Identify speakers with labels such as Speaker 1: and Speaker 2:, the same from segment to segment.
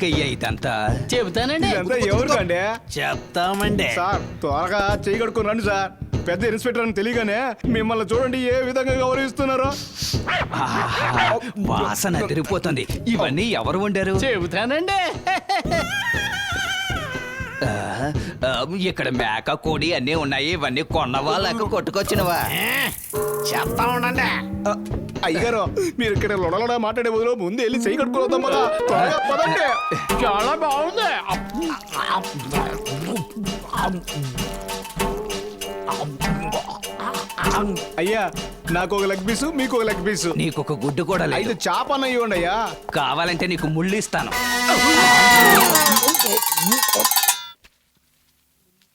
Speaker 1: దేనికయ్యా ఇదంతా.
Speaker 2: చెబుతానండి.
Speaker 3: ఇదంతా ఎవరికండి
Speaker 4: చెప్తామండి.
Speaker 3: సార్ త్వరగా చేయి కడుక్కొని రండి సార్. పెద్ద ఇన్స్పెక్టర్ అని తెలియగానే మిమ్మల్ని చూడండి ఏ విధంగా గౌరవిస్తున్నారో
Speaker 1: వాసన అదిరిపోతుంది. ఇవన్నీ ఎవరు వండారు?
Speaker 2: చెబుతానండి.
Speaker 1: ఇక్కడ మేక కోడి అన్నీ ఉన్నాయి. ఇవన్నీ కొన్నవా లేక కొట్టుకొచ్చినవా?
Speaker 4: చెప్తా ఉండండి.
Speaker 3: ఆ, అయ్యగారు మీరు ఇక్కడ లొడలొడ మాట్లాడే బదులు ముందు వెళ్ళి చేయి కడుక్కొని వద్దాం పదా. త్వరగా పదండి.
Speaker 2: చాలా బాగుంది.
Speaker 3: అయ్యా నాకు ఒక లెగ్ పీసు మీకు ఒక లెగ్ పీసు.
Speaker 1: నీకు ఒక గుడ్డు కూడా లేదు.
Speaker 3: చేపన్న ఇవ్వండి అయ్యా.
Speaker 1: కావాలంటే నీకు ముళ్ళు ఇస్తాను.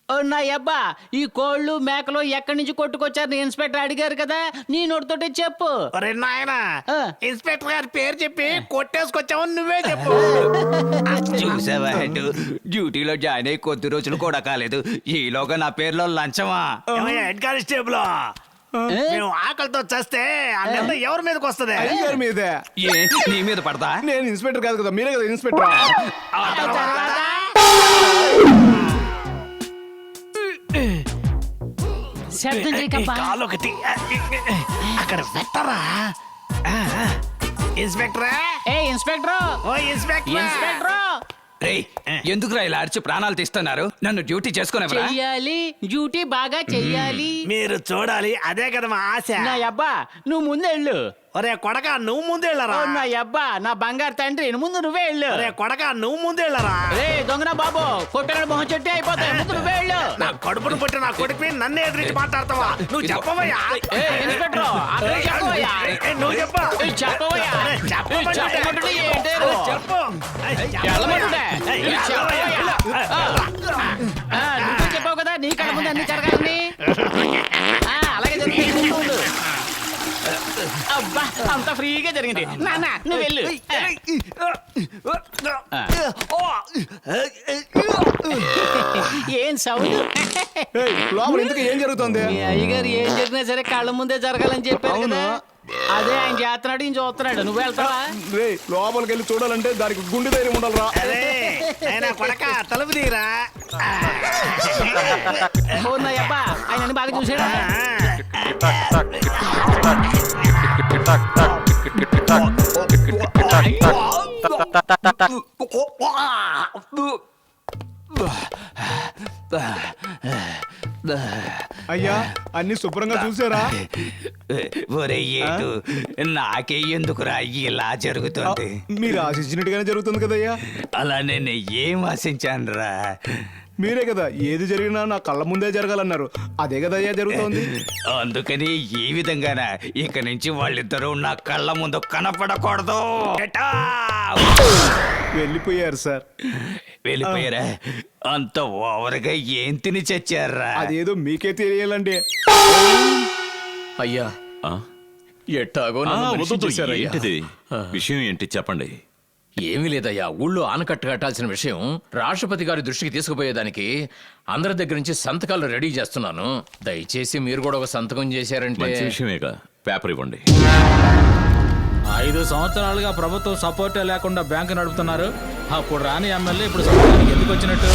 Speaker 2: నా అబ్బా ఈ కోళ్ళు మేకలు ఎక్కడి నుంచి కొట్టుకొచ్చారు? ఇన్స్పెక్టర్ అడిగారు కదా నీ నోటితోటి చెప్పు.
Speaker 4: ఒరే నాయన
Speaker 2: ఆ.
Speaker 4: ఇన్స్పెక్టర్ గారి పేరు చెప్పి కొట్టేసుకొచ్చావు నువ్వే చెప్పు.
Speaker 1: చూసావా హెడ్ డ్యూటీలో జాయిన్ అయ్యి కొద్ది రోజులు కూడా కాలేదు. ఈలోగా నా పేరులో లంచమా?
Speaker 4: ఏమయ్యా, హెడ్ కానిస్టేబుల్? మేము ఆకలితో చస్తే ఆ. నింద ఎవరి మీదకి వస్తుంది?
Speaker 3: అయ్యగారి మీదే?
Speaker 1: ఏ నీ మీద పడతా?
Speaker 3: నేను ఇన్స్పెక్టర్ కాదు కదా మీరే కదా ఇన్స్పెక్టర్.
Speaker 1: ఆ తర్వాత?
Speaker 2: శబ్దం చేయకబ్బా
Speaker 4: కాలు ఒకటి అక్కడ పెట్టరా ఇన్స్పెక్టర్?
Speaker 2: ఏ ఇన్స్పెక్టర్?
Speaker 4: ఓ ఇన్స్పెక్టర్?
Speaker 2: ఇన్స్పెక్టర్?
Speaker 1: రేయ్ ఎందుకురా ఇలా అరిచి ప్రాణాలు తీస్తున్నారు? నన్ను డ్యూటీ చేసుకునేవరా?
Speaker 2: చెయ్యాలి. డ్యూటీ బాగా చెయ్యాలి.
Speaker 4: మీరు చూడాలి. అదే కదా మా ఆశ.
Speaker 2: నా అబ్బా నువ్వు ముందు వెళ్ళు.
Speaker 4: ఒరే కొడక నువ్వు ముందు వెళ్ళరా?
Speaker 2: నా అబ్బా నా బంగారు తండ్రి ముందు నువ్వే వెళ్ళు.
Speaker 4: ఒరే కొడక నువ్వు ముందు వెళ్ళరా?
Speaker 2: రే దొంగన బాబు కొట్టగడ మొహం చెట్టు అయిపోతాయి ముందు నువ్వే వెళ్ళు.
Speaker 4: నా కడుపును పుట్టి నా కొడుకు నన్ను ఎదిరించి మాట్లాడతావా? నువ్వు చెప్పవయ్యా?
Speaker 2: ఇన్స్పెక్టర్ చెప్పవయ్యా?
Speaker 4: నువ్వు చెప్పు.
Speaker 2: చెప్పవయ్యా?
Speaker 4: చెప్పమంటుంటే.
Speaker 2: ఏంటి
Speaker 4: చెప్పు.
Speaker 2: చెప్పవయ్యా. నువ్వే చెప్పావు కదా నీ ముందు అన్ని జరగాలని ఆ, అలాగే జరిగింది ఉండు. అబ్బా అంత ఫ్రీగా జరిగింది. నాన్న నువ్వు వెళ్ళు. ఏం సౌండ్?
Speaker 3: ఏయ్, లోపల ఎందుకు ఏం జరుగుతుంది?
Speaker 2: మీ అయ్యగారు ఏం జరిగినా సరే కళ్ళ ముందే జరగాలని చెప్పారు. కదా. అదే ఆయన చేస్తున్నాడు ఈయన చూస్తున్నాడు. నువ్వు వెళ్తావా?
Speaker 3: రే లోపలికి వెళ్ళి చూడాలంటే దానికి గుండె ధైర్యం ఉండాలిరా.
Speaker 4: అయినా కొడక తలుపు తీరా?
Speaker 2: అబ్బా ఆయన అన్ని బాగా చూసాడా
Speaker 3: అయ్యా అన్ని శుభ్రంగా చూసారా?
Speaker 1: ఒరే ఏటు నాకే ఎందుకురా ఇలా జరుగుతుంది?
Speaker 3: మీరు ఆశించినట్టుగానే జరుగుతుంది కదయ్యా.
Speaker 1: అలా నేను ఏం ఆశించానురా?
Speaker 3: మీరే కదా ఏది జరిగినా నా కళ్ళ ముందే జరగాలన్నారు. అదే కదయ్యా జరుగుతోంది.
Speaker 1: అందుకని ఈ విధంగాన? ఇక నుంచి వాళ్ళిద్దరూ నా కళ్ళ ముందు కనపడకూడదు!
Speaker 3: వెళ్ళిపోయారు సార్.
Speaker 1: వెళ్ళిపోయారా? అంత ఓవర్గా ఏం తిని చచ్చారా?
Speaker 3: అదేదో మీకే తెలియాలండి.
Speaker 5: అయ్యా.
Speaker 6: ఆ?
Speaker 5: ఎట్టాగో నన్ను చేశారయ్యా.
Speaker 6: ఏంటిది? విషయం ఏంటి? చెప్పండి.
Speaker 5: ఏమీ లేదయ్యా. ఊళ్ళో ఆనకట్ట కట్టాల్సిన విషయం రాష్ట్రపతి గారి దృష్టికి తీసుకుపోయేదానికి అందరి దగ్గర నుంచి సంతకాలు రెడీ చేస్తున్నాను. దయచేసి మీరు కూడా ఒక సంతకం చేశారంటే
Speaker 6: మంచి విషయమేగా. పేపర్ ఇవ్వండి.
Speaker 7: ఐదు సంవత్సరాలుగా ప్రభుత్వం సపోర్టే లేకుండా బ్యాంకు నడుపుతున్నారు. అప్పుడు రాని ఎమ్మెల్యే ఇప్పుడు ఎందుకు వచ్చినట్టు?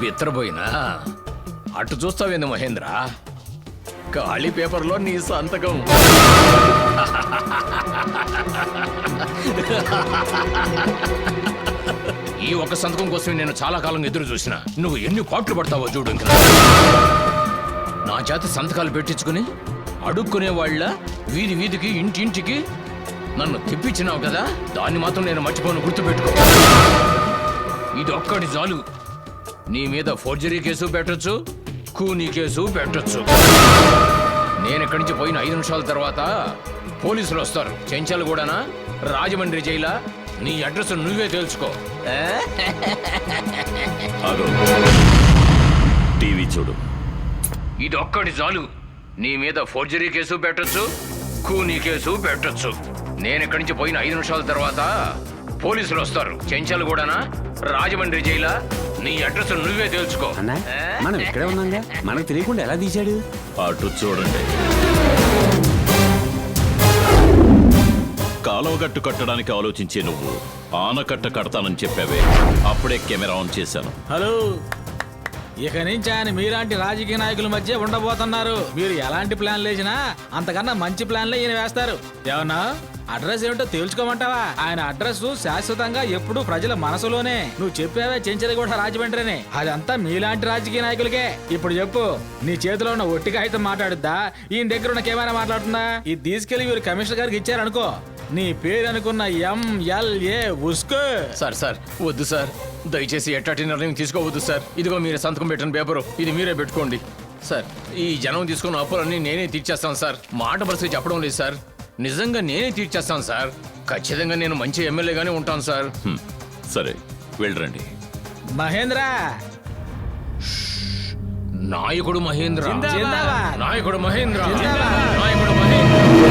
Speaker 5: బిత్తరపోయినా అటు చూస్తావేంది మహేంద్ర? ఖాళీ పేపర్లో నీ సంతకం. ఈ ఒక్క సంతకం కోసం నేను చాలా కాలం ఎదురు చూసిన. నువ్వు ఎన్ని కోట్లు పడతావో చూడు నా చేత సంతకాలు పెట్టించుకుని అడుక్కునే వాళ్ళ వీధి వీధికి ఇంటింటికి నన్ను తిప్పించినావు కదా దాన్ని మాత్రం నేను మర్చిపోను గుర్తుపెట్టుకో. ఇది ఒక్కటి చాలు. నీ మీద ఫోర్జరీ కేసు పెట్టొచ్చు కూనీ కేసు పెట్టొచ్చు. నేను ఇక్కడి నుంచి పోయిన ఐదు నిమిషాల తర్వాత పోలీసులు వస్తారు. చెంచాలు కూడానా? రాజమండ్రి జైలా? నీ అడ్రస్ నువ్వే తెలుసుకో.
Speaker 6: టీవీ చూడు.
Speaker 5: ఇది ఒక్కటి చాలు. నీ మీద ఫోర్జరీ కేసు పెట్టొచ్చు కూనీ కేసు పెట్టొచ్చు. నేను ఇక్కడి నుంచి పోయిన ఐదు నిమిషాల తర్వాత పోలీసులు వస్తారు. చెంచాలు కూడానా? రాజమండ్రి జైలా? నీ అడ్రస్ నువ్వే తెలుసుకో.
Speaker 8: అన్నా మనం ఇక్కడే ఉన్నాంగా. మనకు తెలియకుండా ఎలా తీశాడు?
Speaker 6: అటు చూడండి. కాలువగట్టు కట్టడానికి ఆలోచించే నువ్వు ఆనకట్ట కడతానని చెప్పావే. అప్పుడే కెమెరా ఆన్ చేశాను.
Speaker 7: హలో. ఇక నుంచి ఆయన మీలాంటి రాజకీయ నాయకుల మధ్య ఉండబోతున్నారు. మీరు ఎలాంటి ప్లాన్లు వేసినా అంతకన్నా మంచి ప్లాన్లే ఈయన వేస్తారు. ఏమన్నా? అడ్రస్ ఏమిటో తేల్చుకోమంటావా? ఆయన అడ్రస్ శాశ్వతంగా ఎప్పుడు ప్రజల మనసులోనే. నువ్వు చెప్పావే చెంచరి కూడా రాజమండ్రిని. అదంతా మీలాంటి రాజకీయ నాయకులకే. ఇప్పుడు చెప్పు నీ చేతిలో ఉన్న ఒట్టి కాగితం మాట్లాడుద్దా? ఈయన దగ్గర ఉన్న కెమెరా మాట్లాడుతుందా? ఇది తీసుకెళ్ళి వీరు కమిషనర్ గారికి ఇచ్చారనుకో. నీ పేరు అనుకున్న ఎంఎల్ఏ ఉస్కో.
Speaker 5: సార్ సార్ వద్దు సార్. దయచేసి ఎట్లాంటి నిర్ణయం తీసుకోవద్దు సార్. ఇదిగో మీరు సంతకం పెట్టిన పేపరు ఇది మీరే పెట్టుకోండి. సార్ ఈ జనం తీసుకున్న అప్పులన్నీ నేనే తీర్చేస్తాను సార్. మాట పరిస్థితి చెప్పడం లేదు సార్. నిజంగా నేనే తీర్చేస్తాను సార్. ఖచ్చితంగా నేను మంచి ఎమ్మెల్యేగానే ఉంటాను సార్.
Speaker 6: హ్మ్. సరే వెళ్ళరండి.
Speaker 2: మహేంద్ర.
Speaker 5: నాయకుడు మహేంద్ర.
Speaker 2: జిందాబాద్.
Speaker 5: నాయకుడు మహేంద్ర.
Speaker 2: జిందాబాద్.
Speaker 5: నాయకుడు మహేంద్ర.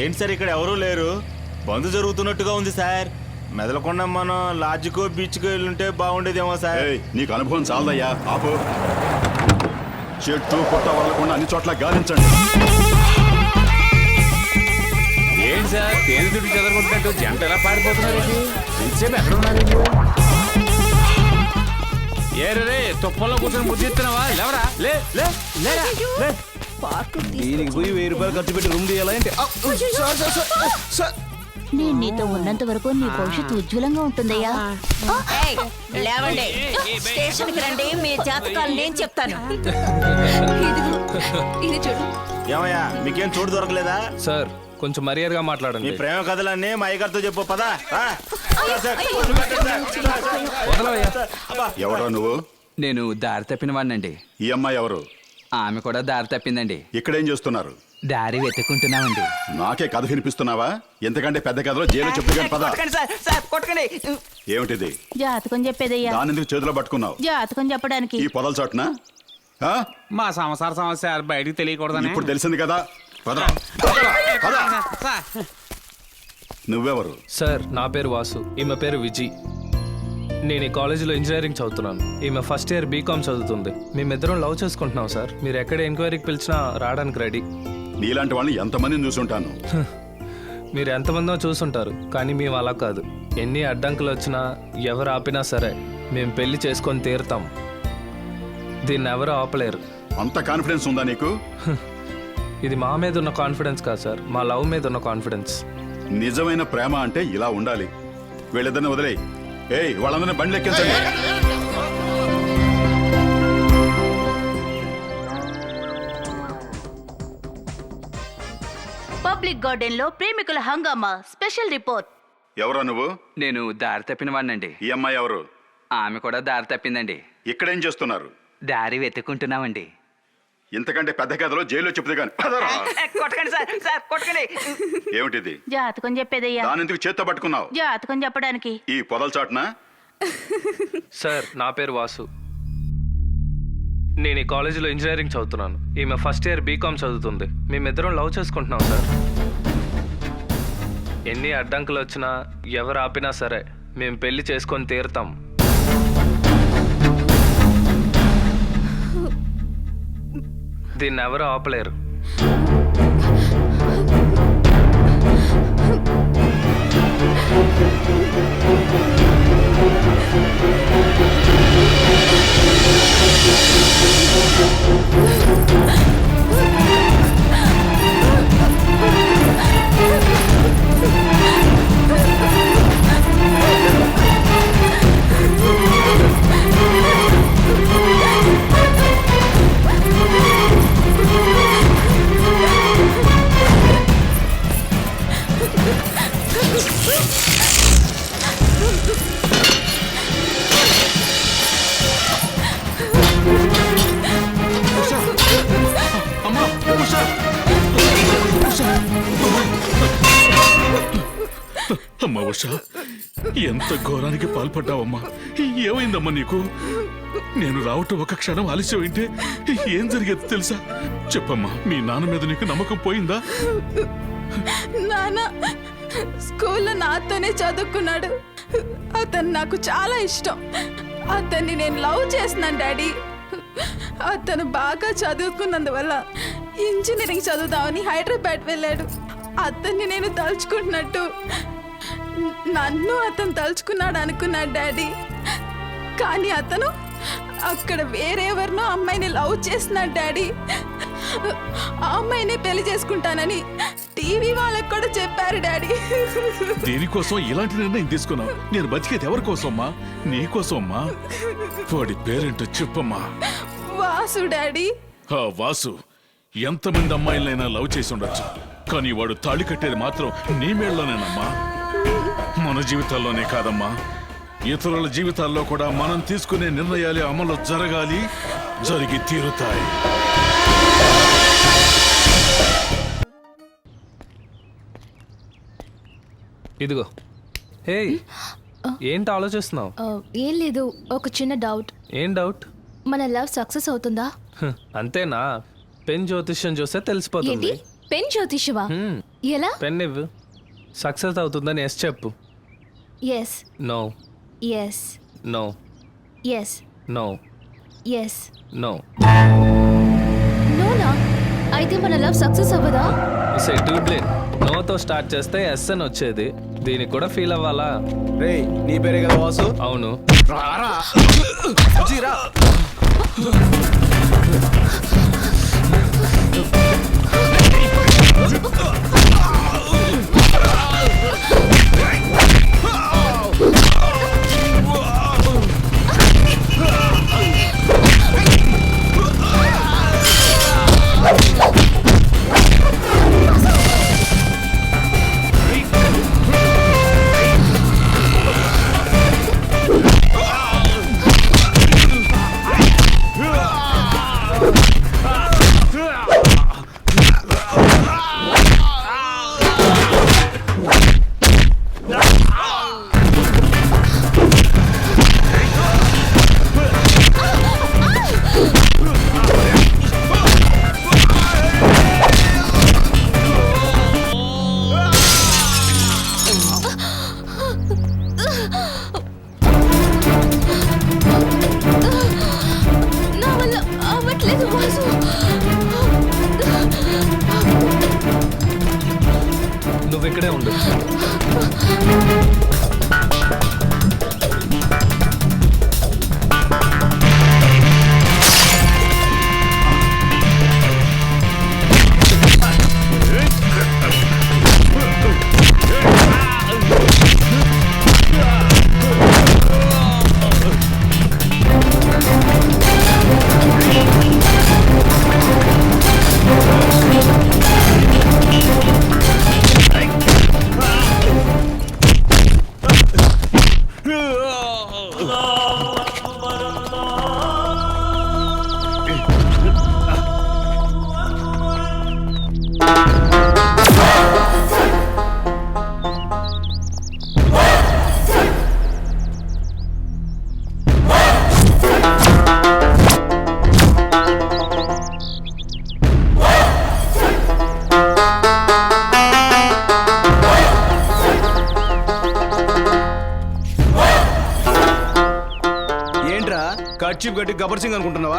Speaker 9: ఏంటి సార్ ఇక్కడ ఎవరూ లేరు? బంద్ జరుగుతున్నట్టుగా ఉంది సార్. మెదలకుండా మనం లాడ్జ్కో బీచ్కో వెళ్ళుంటే బాగుండేదేమో సార్.
Speaker 10: ఏయ్, నీకు అనుభవం చాలదయ్యా. ఆపు. చెట్టు పుట్ట వదలకుండా అన్ని చోట్ల గాలించండి.
Speaker 8: ఏంటి సార్? తేనె దుడ్డు చెదరగొట్టినట్టు జంట ఎలా పారిపోతున్నారు ఇంతసేపు ఎక్కడ ఉన్నారు ఏ రే తుప్పల్లో కూర్చొని ముద్దిస్తున్నావా లేవరా లే లే లేరా లే.
Speaker 10: దీనికి పోయి వెయ్యి రూపాయలు ఖర్చు పెట్టి రూమ్ తీయాలంటే
Speaker 11: నేను నీతో ఉన్నంత వరకు నీ భవిష్యత్తు ఉజ్వలంగా ఉంటుందయ్యా
Speaker 12: లేవండి స్టేషన్కి రండి మీ జాతకాలు నేను చెప్తాను
Speaker 11: ఇది చూడు
Speaker 9: ఏమయ్యా మీకేం చోటు దొరకలేదా
Speaker 7: సార్ కొంచెం మర్యాదగా
Speaker 9: మీ
Speaker 7: మాట్లాడండి
Speaker 9: ప్రేమ కథలన్నీ మా అయ్యగారితో చెప్పు పదా
Speaker 10: ఎవరో నువ్వు
Speaker 1: నేను దారి తప్పిన వాడినండి
Speaker 10: ఈ అమ్మాయి ఎవరు
Speaker 1: ఆమె కూడా దారి తప్పిందండి.
Speaker 10: ఇక్కడేం చేస్తున్నారు?
Speaker 1: దారి వెతుక్కుంటున్నామండి.
Speaker 10: నాకే కథ వినిపిస్తున్నావా? ఎంతకంటే పెద్ద కథలో జైలు చెప్పు కానీ పద. ఏమిటిది?
Speaker 11: జాతకం చెప్పేదయ్యా
Speaker 10: దాని ఎందుకు చేతిలో పట్టుకున్నావు?
Speaker 11: జాతకం చెప్పడానికి.
Speaker 10: ఈ పొదల చాటున? ఆ?
Speaker 8: మా సంసార సమస్య బయటికి తెలియకూడదని.
Speaker 10: ఇప్పుడు తెలిసింది కదా. పదరా, పదరా, పద. నువ్వెవరు?
Speaker 7: సార్ నా పేరు వాసు. ఈమె పేరు విజి. నేను ఈ కాలేజీలో ఇంజనీరింగ్ చదువుతున్నాను. ఈమె ఫస్ట్ ఇయర్ బీకామ్ చదువుతుంది. మేమిద్దరం లవ్ చేసుకుంటున్నాం సార్. మీరు ఎక్కడ ఎంక్వైరీకి పిలిచినా రావడానికి రెడీ.
Speaker 10: నీలాంటి వాళ్ళని ఎంతమందిని చూసుంటాను?
Speaker 7: మీరు ఎంతమందో చూసుంటారు కానీ మేము అలా కాదు. ఎన్ని అడ్డంకులు వచ్చినా ఎవరు ఆపినా సరే మేము పెళ్ళి చేసుకొని తీరుతాం. దీన్ని ఎవరు ఆపలేరు.
Speaker 10: అంత కాన్ఫిడెన్స్ ఉందా నీకు?
Speaker 7: ఇది మా మీద ఉన్న కాన్ఫిడెన్స్ కాదు సార్. మా లవ్ మీద ఉన్న కాన్ఫిడెన్స్
Speaker 10: నిజమైన ప్రేమ అంటే ఇలా ఉండాలి. వీళ్ళిద్దరిని వదిలేయి. ఏయ్ వాళ్ళందరినీ బండ్లు ఎక్కించండి.
Speaker 11: పబ్లిక్ గార్డెన్లో ప్రేమికుల హంగామా స్పెషల్ రిపోర్ట్.
Speaker 10: ఎవరో నువ్వు?
Speaker 1: నేను దారి తప్పిన వాడినండి
Speaker 10: ఈ అమ్మాయి ఎవరు?
Speaker 1: ఆమె కూడా దారి తప్పిందండి.
Speaker 10: ఇక్కడేం చేస్తున్నారు?
Speaker 1: దారి వెతుక్కుంటున్నామండి.
Speaker 10: ఇంతకంటే పెద్ద కథలో జైల్లో చెప్తే కానీ పదరా.
Speaker 12: కొట్టకండి సార్ సార్ కొట్టకండి.
Speaker 10: ఏమిటిది?
Speaker 11: జాతకం చెప్పేదయ్యా.
Speaker 10: దాని ఎందుకు చేత్తో పట్టుకున్నావు?
Speaker 11: జాతకం చెప్పడానికి.
Speaker 10: ఈ పొదల చాటున?
Speaker 7: సార్ నా పేరు వాసు. నేను ఈ కాలేజీలో ఇంజనీరింగ్ చదువుతున్నాను. ఈమె ఫస్ట్ ఇయర్ బీకామ్ చదువుతుంది. మేమిద్దరం లవ్ చేసుకుంటున్నాం సార్. ఎన్ని అడ్డంకులు వచ్చినా ఎవరు ఆపినా సరే మేము పెళ్ళి చేసుకొని తీరుతాం. దీన్ని ఎవరు ఆపలేరు.
Speaker 6: అమ్మా ఉష ఎంత ఘోరానికి పాల్పడ్డావమ్మా. ఏమైందమ్మా నీకు? నేను రావటం ఒక క్షణం ఆలస్యమైంటే ఏం జరిగేది తెలుసా? చెప్పమ్మా మీ నాన్న మీద నీకు నమ్మకం పోయిందా?
Speaker 12: నాన్న స్కూల్లో నాతోనే చదువుకున్నాడు. అతను నాకు చాలా ఇష్టం. అతన్ని నేను లవ్ చేస్తున్నాను డాడీ. అతను బాగా చదువుకున్నందువల్ల ఇంజనీరింగ్ చదువుదామని హైదరాబాద్ వెళ్ళాడు. అతన్ని నేను తలుచుకుంటున్నట్టు నన్ను అతను తలుచుకున్నాడు అనుకున్నాడు డాడీ. కానీ అతను అక్కడ వేరెవరినో అమ్మాయిని లవ్ చేస్తున్నాడు డాడీ. ఆ అమ్మాయిని పెళ్ళి చేసుకుంటానని టీవీ వాళ్ళకు కూడా చెప్పారు డాడీ.
Speaker 6: దీనికోసం? ఇలాంటి నిర్ణయం తీసుకున్నావు. నేను బతికేది ఎవరి కోసమ్మా? నీ కోసమ్మా? వాడి పేరేంటో చెప్పమ్మా.
Speaker 12: వాసు డాడీ.
Speaker 6: ఆ వాసు. ఎంతమంది అమ్మాయిలైనా లవ్ చేసి ఉండొచ్చు. కానీ వాడు తాళి కట్టేది మాత్రం నీ మేళ్ళలోనేనమ్మా. మన జీవితాల్లోనే కాదమ్మా. ఇతరుల జీవితాల్లో కూడా మనం తీసుకునే నిర్ణయాలు అమలు జరగాలి జరిగి తీరుతాయి.
Speaker 7: ఇదిగో. హే ఏంటి ఆలోచిస్తున్నావు?
Speaker 13: ఏం లేదు ఒక చిన్న డౌట్.
Speaker 7: ఏం డౌట్?
Speaker 13: మన లవ్ సక్సెస్ అవుతుందా?
Speaker 7: హ్, అంతేనా? పెన్ జ్యోతిష్యం చూస్తే
Speaker 13: ఏంటి?
Speaker 7: తెలిసిపోతుంది
Speaker 13: పెన్ జ్యోతిషవా
Speaker 7: హ్మ్,
Speaker 13: ఎలా?
Speaker 7: పెన్ ఇవ్వు. సక్సెస్ అవుతుందని ఎస్ చెప్పు.
Speaker 13: Yes
Speaker 7: no
Speaker 13: yes
Speaker 7: no
Speaker 13: yes
Speaker 7: no
Speaker 13: yes
Speaker 7: no
Speaker 13: నోనా అయితే మన లవ్ సక్సెస్ అవ్వదా?
Speaker 7: సే ట్యూబ్లైన్ నోతో స్టార్ట్ చేస్తే ఎస్ అని వచ్చేది. దీనికి కూడా ఫీల్ అవ్వాలా?
Speaker 3: రే నీ పేరే కదా వాసు?
Speaker 7: అవును.
Speaker 3: రారా? జీరా? గబ్బర్ సింగ్ అనుకుంటున్నావా?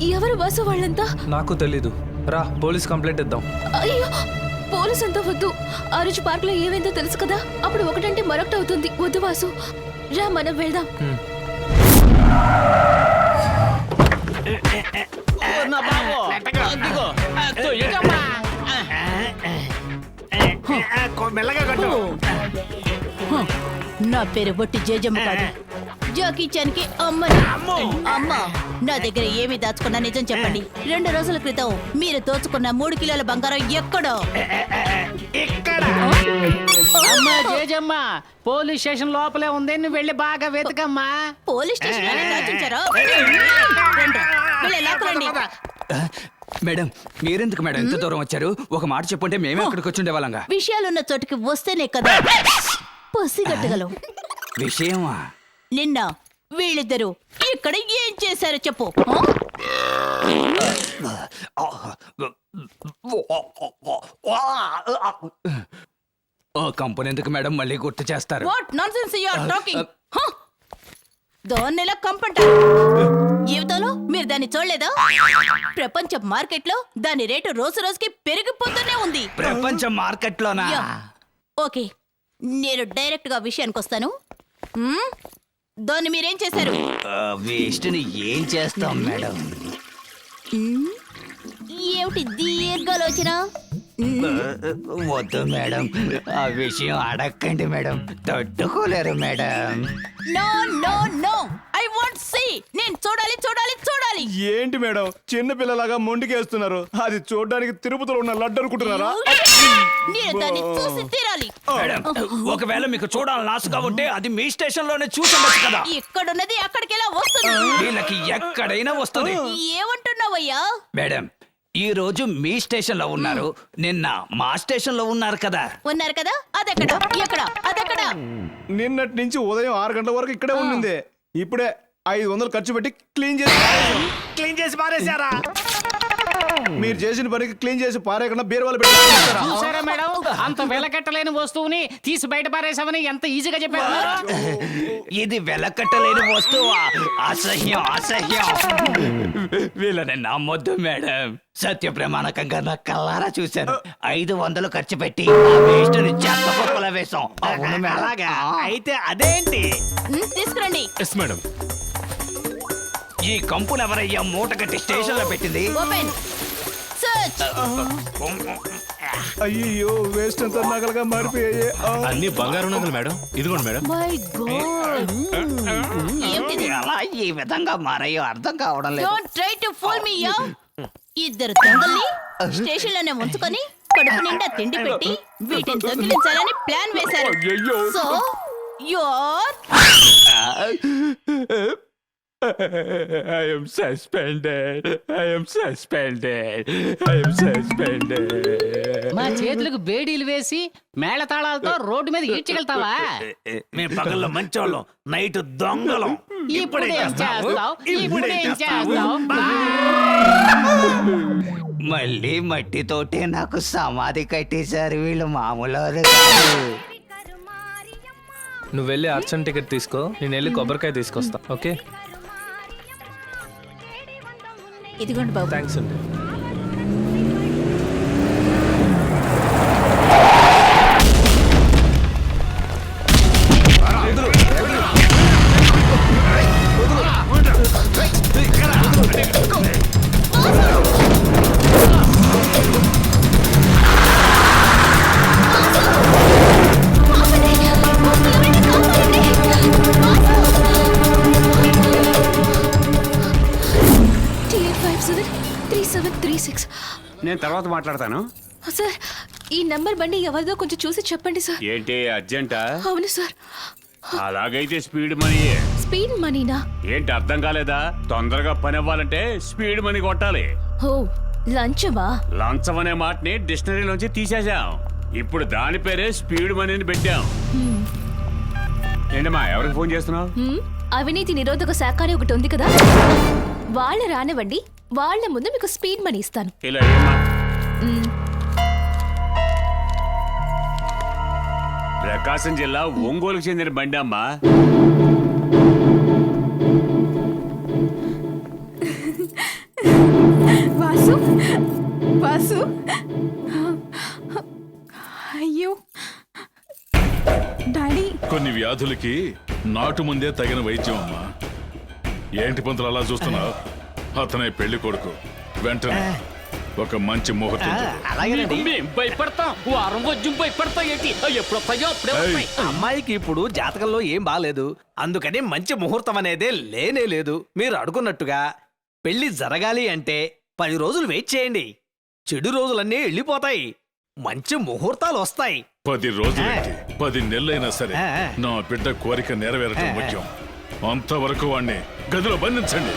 Speaker 14: ఎవరు
Speaker 13: వాసు వాళ్ళంతా?
Speaker 7: నాకు తెలీదు. రా పోలీస్ కంప్లైంట్ ఇద్దాం.
Speaker 13: అయ్యో పోలీస్ అంతా వద్దు. ఆ రోజు పార్క్లో ఏమైందో తెలుసు కదా? అప్పుడు ఒకటంటే మరొకటి అవుతుంది. వద్దు వాసు. రా మనం వెళ్దాం.
Speaker 11: నా
Speaker 12: పేరు బొట్టి జేజమ్మ కాదు.
Speaker 11: జాకీ చాన్కి అమ్మని అమ్మ నా దగ్గర ఏమి దాచుకున్నా నిజం చెప్పండి రెండు రోజుల క్రితం మీరు దోచుకున్న మూడు కిలోల బంగారం ఎక్కడో
Speaker 2: అమ్మా జేజమ్మ పోలీస్ స్టేషన్ లోపలే ఉంది నువ్వు వెళ్ళి బాగా వెతకమ్మా
Speaker 11: పోలీస్ స్టేషన్ దాచుంచారా.
Speaker 1: మేడం మీరెందుకు మేడం ఎంత దూరం వచ్చారు ఒక మాట చెప్పుంటే మేమే అక్కడికి వచ్చి ఉండేవాళ్ళంగా
Speaker 11: విషయాలున్న చోటుకి వస్తేనే కదా పసిగట్టగలం
Speaker 1: విషయమా
Speaker 11: నిన్న వీళ్ళిద్దరూ ఇక్కడ ఏం చేశారో చెప్పు. ఆ?
Speaker 1: కంపెనీ ఎందుకు మేడం మళ్ళీ గుర్తు చేస్తారు?
Speaker 11: What nonsense you are talking దాన్ని ఎలా కంపంటారు జీవితంలో మీరు దాన్ని చూడలేదా? ప్రపంచ మార్కెట్లో దాని రేటు రోజు రోజుకి పెరిగిపోతూనే ఉంది.
Speaker 1: ప్రపంచ మార్కెట్లోనా.
Speaker 11: ఓకే నేను డైరెక్ట్గా విషయానికి వస్తాను? దాన్ని మీరేం చేశారు
Speaker 1: వేస్ట్ని ఏం చేస్తాం మేడం?
Speaker 11: ఏమిటి దీర్ఘాలోచన?
Speaker 1: వద్దు మేడం. ఆ విషయం అడగండి మేడం. తట్టుకోలేరు madam.
Speaker 11: No no no. I want see. నేను చూడాలి చూడాలి చూడాలి.
Speaker 3: ఏంటి మేడం? చిన్న పిల్లలాగా మొండికేస్తున్నారు. అది చూడడానికి తిరుపతిలో ఉన్న లడ్డు అనుకుంటున్నారా?
Speaker 11: నేను దాన్ని చూసి తీరాలి.
Speaker 1: మేడం ఒకవేళ మీకు చూడాలని ఆశగా ఉంటే అది మీ స్టేషన్లోనే చూసుండొచ్చు కదా.
Speaker 11: ఇక్కడున్నది అక్కడికి ఎలా వస్తుంది?
Speaker 1: వీళ్ళకి ఎక్కడైనా వస్తుంది.
Speaker 11: ఏమంటున్నావయ్యా?
Speaker 1: మేడం ఈ రోజు మీ స్టేషన్లో ఉన్నారు. నిన్న మా స్టేషన్లో ఉన్నారు కదా.
Speaker 11: ఉన్నారు కదా? అదెక్కడ? ఎక్కడ? అదెక్కడ?
Speaker 3: నిన్నటి నుంచి ఉదయం ఆరు గంటల వరకు ఇక్కడే ఉండింది. ఇప్పుడే ఐదు వందలు ఖర్చు పెట్టి క్లీన్ చేసి.
Speaker 4: క్లీన్ చేసి పారేశారా?
Speaker 3: మీరు చేసిన పనికి క్లీన్ చేసి పారేయకుండా బీరువాలు పెట్టి?
Speaker 2: చూసారా మేడం? అంత వెలకట్టలేని వస్తువుని తీసి బయట పారేసామని ఎంత ఈజీగా చెప్పారు?
Speaker 1: ఇది వెలకట్టలేని వస్తువు? అసహ్యం అసహ్యం. వీళ్ళని నమ్మొద్దు మేడం. సత్య ప్రమాణకంగా నా కల్లారా చూశాను. ఐదు వందలు ఖర్చు పెట్టి ఆ వేస్ట్ని చెత్త కుప్పలో వేశాం. అవును
Speaker 4: అలాగా? అయితే అదేంటి?
Speaker 11: తీసుకురండి.
Speaker 8: ఎస్ మేడం
Speaker 1: ఈ కంపును ఎవరయ్యా మూట కట్టి స్టేషన్లో పెట్టింది?
Speaker 11: ఓపెన్.
Speaker 3: అయ్యో వేస్ట్ అంతా నగలుగా మారిపోయాయి.
Speaker 8: అన్ని బంగారు నగలు మేడం. ఇదిగోండి మేడం.
Speaker 11: మై గాడ్ ఏమిటిది
Speaker 1: ఎలా ఈ విధంగా మారయ్యో అర్థం కావడం లేదు.
Speaker 11: Don't try to fool me yeah ఇద్దరు దొంగల్ని స్టేషన్లోనే ఉంచుకొని కడుపు నిండా తిండి పెట్టి వీటిని దొంగిలించాలని ప్లాన్ వేశారు. So your
Speaker 1: I am suspended. I am suspended. I am suspended.
Speaker 2: మా చేతులకు బేడీలు వేసి మేళతాళాలతో రోడ్డు మీద ఈడ్చగలుగుతావా?
Speaker 4: మేము పగల్లో మంచోళ్ళం. నైట్ దొంగలం.
Speaker 2: ఇప్పుడు ఏం చేస్తావు? ఇప్పుడు ఏం చేస్తావు?
Speaker 1: మళ్ళీ మట్టితోటే నాకు సమాధి కట్టేశారు వీళ్ళు మామూలు.
Speaker 15: నువ్వు వెళ్ళి అర్చన్ టికెట్ తీసుకో. నేను వెళ్ళి కొబ్బరికాయ తీసుకొస్తా. ఓకే?
Speaker 11: ఇదిగోండి బాబు.
Speaker 15: థ్యాంక్స్ అండి.
Speaker 9: తర్వాత మాట్లాడతాను.
Speaker 13: సార్ ఈ నంబర్ బండి ఎవరిదో కొంచెం చూసి చెప్పండి సార్.
Speaker 9: ఏంటి అర్జెంటా?
Speaker 13: అవును సార్.
Speaker 9: అలాగైతే స్పీడ్ మనీ
Speaker 13: స్పీడ్ మనీనా?
Speaker 9: ఏంటి అర్థం కాలేదా? తొందరగా పని అవ్వాలంటే స్పీడ్ మనీ కొట్టాలి.
Speaker 13: ఓ లంచమా?
Speaker 9: లంచం అనే మాటని డిక్షనరీలోంచి తీసేశాం. ఇప్పుడు దాని పేరే స్పీడ్ మనీని పెట్టాం. ఏంటమ్మా ఎవరికి ఫోన్ చేస్తున్నావు?
Speaker 13: అవినీతి నిరోధక శాఖ అని ఒకటి ఉంది కదా? వాళ్ళ రానివ్వండి వాళ్ళ ముందు మీకు స్పీడ్ మనీ ఇస్తాను.
Speaker 9: ఇలా ప్రకాశం జిల్లా ఒంగోలుకు చెందిన బండి అమ్మా.
Speaker 12: వాసు వాసు. అయ్యో. డాడీ.
Speaker 6: కొన్ని వ్యాధులకి నాటు ముందే తగిన వైద్యం అమ్మా. ఏంటి పంతులు అలా చూస్తున్నావు? అతనే పెళ్ళి కొడుకు. వెంటనే. ఒక మంచి ముహూర్తం చూడు.
Speaker 16: అలాగేనండి.
Speaker 17: మేం భయపడతాం? వారం భయపడతాం ఏంటి? ఎప్పుడు వస్తాయో అప్పుడే వస్తాయి
Speaker 18: అమ్మాయికి ఇప్పుడు జాతకంలో ఏం బాలేదు. అందుకని మంచి ముహూర్తం అనేదే లేనే లేదు. మీరు అడుగున్నట్టుగా పెళ్ళి జరగాలి అంటే పది రోజులు వెయిట్ చేయండి. చెడు రోజులన్నీ వెళ్ళిపోతాయి. మంచి ముహూర్తాలు వస్తాయి.
Speaker 6: పది రోజులైతే పది నెలలైనా సరే. నా బిడ్డ కోరిక నెరవేరటం ముఖ్యం. అంతవరకు వాణ్ణి గదిలో బంధించండి.